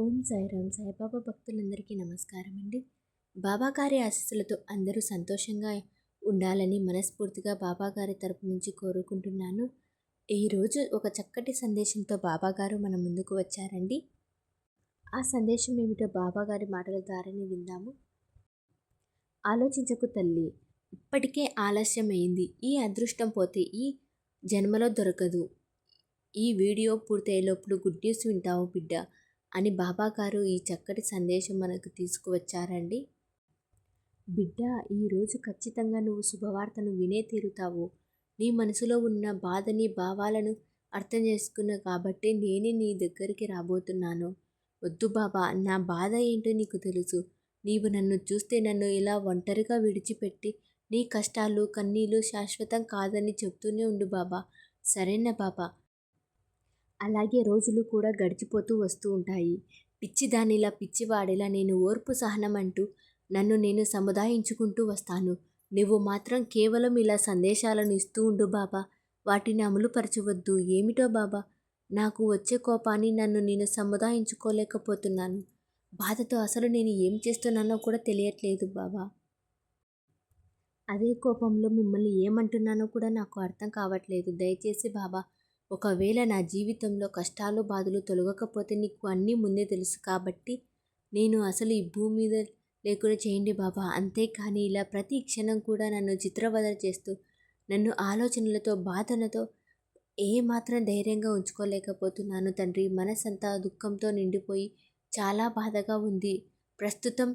ఓం సాయిరామ్. సాయిబాబా భక్తులందరికీ నమస్కారం అండి బాబా గారి ఆశీస్సులతో అందరూ సంతోషంగా ఉండాలని మనస్ఫూర్తిగా బాబా గారి తరపు నుంచి కోరుకుంటున్నాను. ఈరోజు ఒక చక్కటి సందేశంతో బాబాగారు మన ముందుకు వచ్చారండి. ఆ సందేశం ఏమిటో బాబాగారి మాటల ద్వారానే విందాము. ఆలోచించకు తల్లి ఇప్పటికే ఆలస్యమైంది. ఈ అదృష్టం పోతే ఈ జన్మలో దొరకదు. ఈ వీడియో పూర్తయ్యేలోపుడు గుడ్ న్యూస్ వింటావు బిడ్డ. అని బాబాగారు ఈ చక్కటి సందేశం మనకు తీసుకువచ్చారండి. బిడ్డ ఈరోజు ఖచ్చితంగా నువ్వు శుభవార్తను వినే తీరుతావు. నీ మనసులో ఉన్న బాధని భావాలను అర్థం చేసుకున్నా కాబట్టి నేనే నీ దగ్గరికి రాబోతున్నాను. వద్దు బాబా నా బాధ ఏంటో నీకు తెలుసు. నీవు నన్ను చూస్తే నన్ను ఇలా ఒంటరిగా విడిచిపెట్టి నీ కష్టాలు కన్నీళ్ళు శాశ్వతం కాదని చెప్తూనే ఉండు బాబా. సరేనా బాబా? అలాగే రోజులు కూడా గడిచిపోతూ వస్తూ ఉంటాయి. పిచ్చిదానిలా పిచ్చివాడిలా నేను ఓర్పు సహనం అంటూ నన్ను నేను సముదాయించుకుంటూ వస్తాను. నువ్వు మాత్రం కేవలం ఇలా సందేశాలను ఇస్తూ ఉండు బాబా. వాటిని అమలుపరచవద్దు. ఏమిటో బాబా? నాకు వచ్చే కోపాన్ని నన్ను నేను సముదాయించుకోలేకపోతున్నాను. బాధతో అసలు నేను ఏం చేస్తున్నానో కూడా తెలియట్లేదు బాబా. అదే కోపంలో మిమ్మల్ని ఏమంటున్నానో కూడా నాకు అర్థం కావట్లేదు. దయచేసి బాబా ఒకవేళ నా జీవితంలో కష్టాలు బాధలు తొలగకపోతే నీకు అన్నీ ముందే తెలుసు కాబట్టి నేను అసలు ఈ భూమి మీద లేకుండా చేయండి బాబా. అంతేకాని ఇలా ప్రతి క్షణం కూడా నన్ను చిత్రవద చేస్తూ నన్ను ఆలోచనలతో బాధలతో ఏమాత్రం ధైర్యంగా ఉంచుకోలేకపోతున్నాను తండ్రి. మనసంతా దుఃఖంతో నిండిపోయి చాలా బాధగా ఉంది. ప్రస్తుతం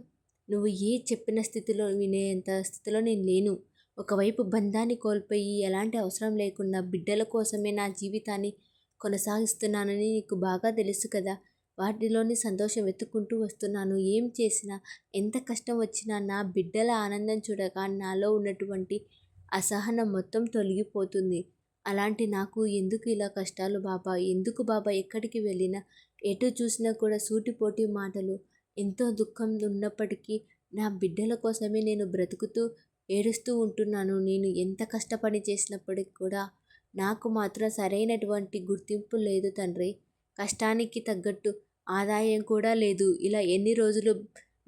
నువ్వు ఏ చెప్పిన స్థితిలో వినేంత స్థితిలో నేను లేను. ఒకవైపు బంధాన్ని కోల్పోయి ఎలాంటి అవసరం లేకుండా బిడ్డల కోసమే నా జీవితాన్ని కొనసాగిస్తున్నానని నీకు బాగా తెలుసు కదా. వాటిలోని సంతోషం వెతుక్కుంటూ వస్తున్నాను. ఏం చేసినా ఎంత కష్టం వచ్చినా నా బిడ్డల ఆనందం చూడగా నాలో ఉన్నటువంటి అసహనం మొత్తం తొలగిపోతుంది. అలాంటి నాకు ఎందుకు ఇలా కష్టాలు బాబా? ఎందుకు బాబా ఎక్కడికి వెళ్ళినా ఎటు చూసినా కూడా సూటిపోటి మాటలు. ఎంతో దుఃఖం ఉన్నప్పటికీ నా బిడ్డల కోసమే నేను బ్రతుకుతూ ఏడుస్తూ ఉంటున్నాను. నేను ఎంత కష్టపడి చేసినప్పటికి కూడా నాకు మాత్రం సరైనటువంటి గుర్తింపు లేదు తండ్రి. కష్టానికి తగ్గట్టు ఆదాయం కూడా లేదు. ఇలా ఎన్ని రోజులు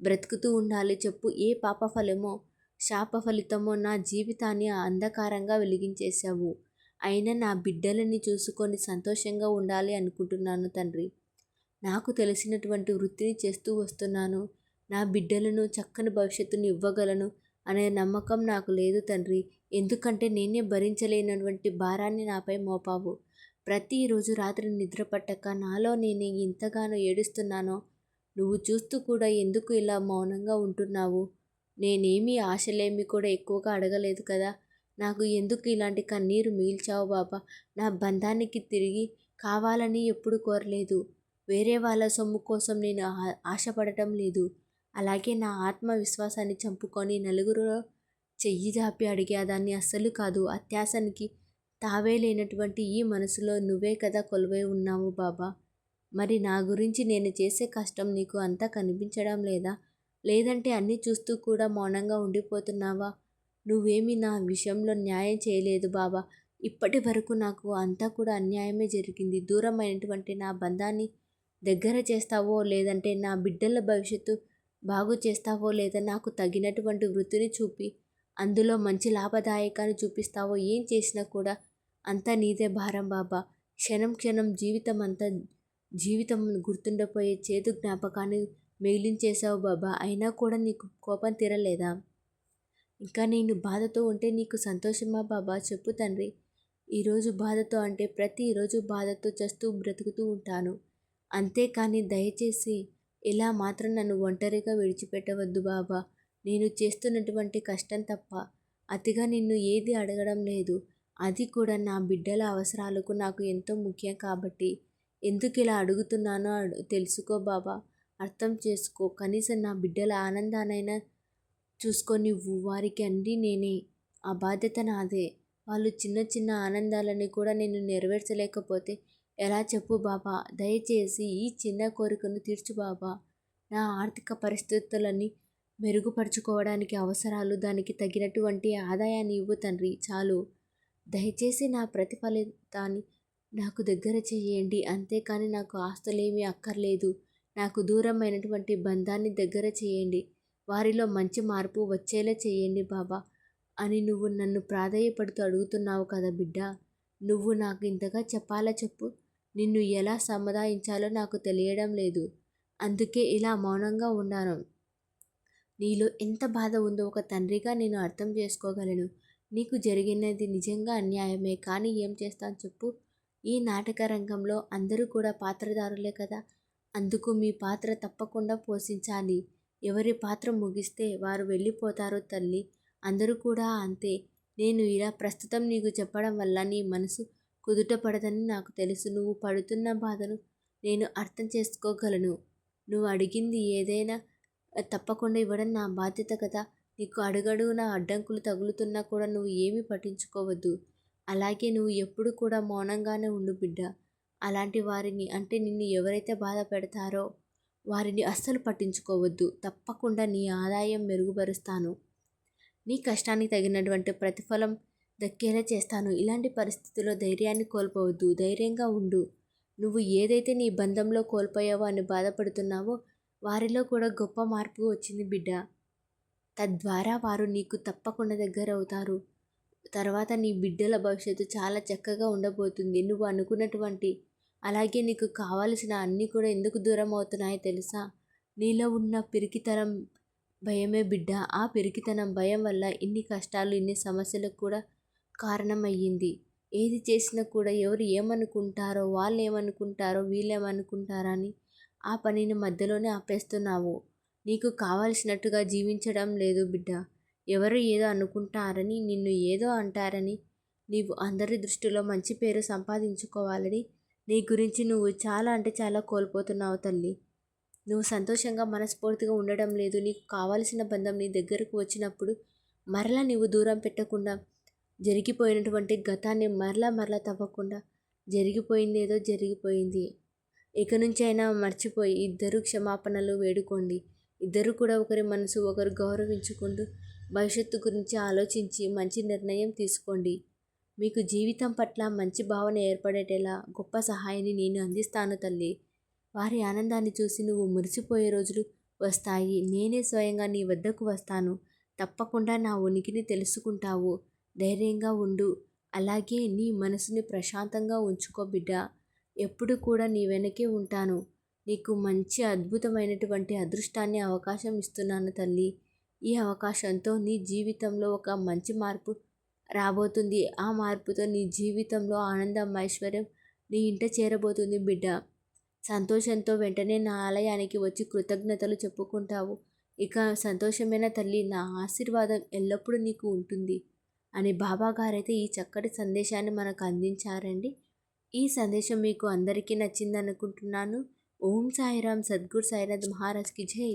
బ్రతుకుతూ ఉండాలి చెప్పు. ఏ పాప ఫలమో శాప ఫలితమో నా జీవితాన్ని అంధకారంగా వెలిగించేశావు. అయినా నా బిడ్డలని చూసుకొని సంతోషంగా ఉండాలి అనుకుంటున్నాను తండ్రి. నాకు తెలిసినటువంటి వృత్తిని చేస్తూ వస్తున్నాను. నా బిడ్డలను చక్కని భవిష్యత్తును ఇవ్వగలను. అనే నమ్మకం నాకు లేదు తండ్రి. ఎందుకంటే నేనే భరించలేనటువంటి భారాన్ని నాపై మోపావు. ప్రతిరోజు రాత్రి నిద్ర పట్టక నాలో నేను ఇంతగానో ఏడుస్తున్నానో? నువ్వు చూస్తూ కూడా ఎందుకు ఇలా మౌనంగా ఉంటున్నావు? నేనేమీ ఆశలేమి కూడా ఎక్కువగా అడగలేదు కదా? నాకు ఎందుకు ఇలాంటి కన్నీరు మిగిల్చావు బాబా? నా బంధానికి తిరిగి కావాలని ఎప్పుడు కోరలేదు. వేరే వాళ్ళ సొమ్ము కోసం నేను ఆశపడటం లేదు. అలాగే నా ఆత్మవిశ్వాసాన్ని చంపుకొని నలుగురిలో చెయ్యి జాపి అడిగేదాన్ని అస్సలు కాదు. అత్యాసనికి తావే లేనటువంటి ఈ మనసులో నువ్వే కదా కొలువై ఉన్నావు బాబా. మరి నా గురించి నేను చేసే కష్టం నీకు అంతా కనిపించడం లేదా? లేదంటే అన్నీ చూస్తూ కూడా మౌనంగా ఉండిపోతున్నావా? నువ్వేమీ నా విషయంలో న్యాయం చేయలేదు బాబా. ఇప్పటి వరకు నాకు అంతా కూడా అన్యాయమే జరిగింది. దూరమైనటువంటి నా బంధాన్ని దగ్గర చేస్తావో లేదంటే నా బిడ్డల భవిష్యత్తు బాగు చేస్తావో లేదా నాకు తగినటువంటి వృత్తిని చూపి అందులో మంచి లాభదాయకాన్ని చూపిస్తావో ఏం చేసినా కూడా అంతా నీదే భారం బాబా. క్షణం క్షణం జీవితం అంతా జీవితం గుర్తుండిపోయే చేదు జ్ఞాపకాన్ని మిగిలించేశావు బాబా. అయినా కూడా నీకు కోపం తీరలేదా? ఇంకా నేను బాధతో ఉంటే నీకు సంతోషమా బాబా? చెప్పు తండ్రి. ఈరోజు బాధతో అంటే ప్రతిరోజు బాధతో చేస్తూ బ్రతుకుతూ ఉంటాను. అంతేకాని దయచేసి ఇలా మాత్రం నన్ను ఒంటరిగా విడిచిపెట్టవద్దు బాబా. నేను చేస్తున్నటువంటి కష్టం తప్ప అతిగా నిన్ను ఏది అడగడం లేదు. అది కూడా నా బిడ్డల అవసరాలకు నాకు ఎంతో ముఖ్యం కాబట్టి. ఎందుకు ఇలా అడుగుతున్నానో తెలుసుకో బాబా. అర్థం చేసుకో. కనీసం నా బిడ్డల ఆనందానైనా చూసుకొని వారికి అండి నేనే. ఆ బాధ్యత నాదే. వాళ్ళు చిన్న చిన్న ఆనందాలని కూడా నేను నెరవేర్చలేకపోతే ఎలా చెప్పు బాబా? దయచేసి ఈ చిన్న కోరికను తీర్చు బాబా. నా ఆర్థిక పరిస్థితులని మెరుగుపరుచుకోవడానికి అవసరాలు దానికి తగినటువంటి ఆదాయాన్ని ఇవ్వు తండ్రి చాలు. దయచేసి నా ప్రతిఫలితాన్ని నాకు దగ్గర చేయండి. అంతేకాని నాకు ఆస్తులేమీ అక్కర్లేదు. నాకు దూరమైనటువంటి బంధాన్ని దగ్గర చేయండి. వారిలో మంచి మార్పు వచ్చేలా చేయండి బాబా అని నువ్వు నన్ను ప్రాధేయపడుతూ అడుగుతున్నావు కదా బిడ్డ. నువ్వు నాకు ఇంతగా చెప్పాలా చెప్పు? నిన్ను ఎలా సముదాయించాలో నాకు తెలియడం లేదు. అందుకే ఇలా మౌనంగా ఉన్నాను. నీలో ఎంత బాధ ఉందో ఒక తండ్రిగా నేను అర్థం చేసుకోగలను. నీకు జరిగినది నిజంగా అన్యాయమే కానీ ఏం చేస్తాను చెప్పు. ఈ నాటక రంగంలో అందరూ కూడా పాత్రదారులే కదా. అందుకు మీ పాత్ర తప్పకుండా పోషించాలి. ఎవరి పాత్ర ముగిస్తే వారు వెళ్ళిపోతారు తల్లి. అందరూ కూడా అంతే. నేను ఇలా ప్రస్తుతం నీకు చెప్పడం వల్ల నీ మనసు కుదుట పడదని నాకు తెలుసు. నువ్వు పడుతున్న బాధను నేను అర్థం చేసుకోగలను. నువ్వు అడిగింది ఏదైనా తప్పకుండా ఇవ్వడం నా బాధ్యత కదా. నీకు అడుగడుగున అడ్డంకులు తగులుతున్నా కూడా నువ్వు ఏమీ పట్టించుకోవద్దు. అలాగే నువ్వు ఎప్పుడు కూడా మౌనంగానే ఉండు బిడ్డ. అలాంటి వారిని అంటే నిన్ను ఎవరైతే బాధ పెడతారో వారిని అస్సలు పట్టించుకోవద్దు. తప్పకుండా నీ ఆదాయం మెరుగుపరుస్తాను. నీ కష్టానికి తగినటువంటి ప్రతిఫలం దక్కేలా చేస్తాను. ఇలాంటి పరిస్థితుల్లో ధైర్యాన్ని కోల్పోవద్దు. ధైర్యంగా ఉండు. నువ్వు ఏదైతే నీ బంధంలో కోల్పోయావో అని బాధపడుతున్నావో వారిలో కూడా గొప్ప మార్పు వచ్చింది బిడ్డ. తద్వారా వారు నీకు తప్పకుండా దగ్గర అవుతారు తర్వాత నీ బిడ్డల భవిష్యత్తు చాలా చక్కగా ఉండబోతుంది. నువ్వు అనుకున్నటువంటి అలాగే నీకు కావలసిన అన్నీ కూడా ఎందుకు దూరం అవుతున్నాయో తెలుసా? నీలో ఉన్న పిరికితనం భయమే బిడ్డ. ఆ పిరికితనం భయం వల్ల ఇన్ని కష్టాలు ఇన్ని సమస్యలకు కూడా కారణమయ్యింది. ఏది చేసినా కూడా ఎవరు ఏమనుకుంటారో వాళ్ళు ఏమనుకుంటారో వీళ్ళు ఏమనుకుంటారని ఆ పనిని మధ్యలోనే ఆపేస్తున్నావు. నీకు కావలసినట్టుగా జీవించడం లేదు బిడ్డ. ఎవరు ఏదో అనుకుంటారని నిన్ను ఏదో అంటారని నీవు అందరి దృష్టిలో మంచి పేరు సంపాదించుకోవాలని నీ గురించి నువ్వు చాలా అంటే చాలా కోల్పోతున్నావు తల్లి. నువ్వు సంతోషంగా మనస్ఫూర్తిగా ఉండడం లేదు. నీకు కావలసిన బంధం నీ దగ్గరకు వచ్చినప్పుడు మరలా నీవు దూరం పెట్టకుండా జరిగిపోయినటువంటి గతాన్ని మరలా మరలా తవ్వకుండా జరిగిపోయింది ఏదో జరిగిపోయింది. ఇక నుంచి అయినా మర్చిపోయి ఇద్దరు క్షమాపణలు వేడుకోండి. ఇద్దరు కూడా ఒకరి మనసు ఒకరు గౌరవించుకుంటూ భవిష్యత్తు గురించి ఆలోచించి మంచి నిర్ణయం తీసుకోండి. మీకు జీవితం పట్ల మంచి భావన ఏర్పడేటలా గొప్ప సహాయాన్ని నేను అందిస్తాను తల్లి. వారి ఆనందాన్ని చూసి నువ్వు మురిసిపోయే రోజులు వస్తాయి. నేనే స్వయంగా నీ వద్దకు వస్తాను. తప్పకుండా నా ఉనికిని తెలుసుకుంటావు. ధైర్యంగా ఉండు. అలాగే నీ మనసుని ప్రశాంతంగా ఉంచుకో బిడ్డ. ఎప్పుడు కూడా నీ వెనకే ఉంటాను. నీకు మంచి అద్భుతమైనటువంటి అదృష్టాన్ని అవకాశం ఇస్తున్నాను తల్లి. ఈ అవకాశంతో నీ జీవితంలో ఒక మంచి మార్పు రాబోతుంది. ఆ మార్పుతో నీ జీవితంలో ఆనందం ఐశ్వర్యం నీ ఇంట చేరబోతుంది బిడ్డ. సంతోషంతో వెంటనే నా ఆలయానికి వచ్చి కృతజ్ఞతలు చెప్పుకుంటావు. ఇక సంతోషమైన తల్లి? నా ఆశీర్వాదం ఎల్లప్పుడూ నీకు ఉంటుంది. అని బాబా గారైతే ఈ చక్కటి సందేశాన్ని మనకు అందించారండి. ఈ సందేశం మీకు అందరికీ నచ్చింది అనుకుంటున్నాను ఓం సాయిరామ్ సద్గురు సాయినాథ్ మహారాజ్కి జై.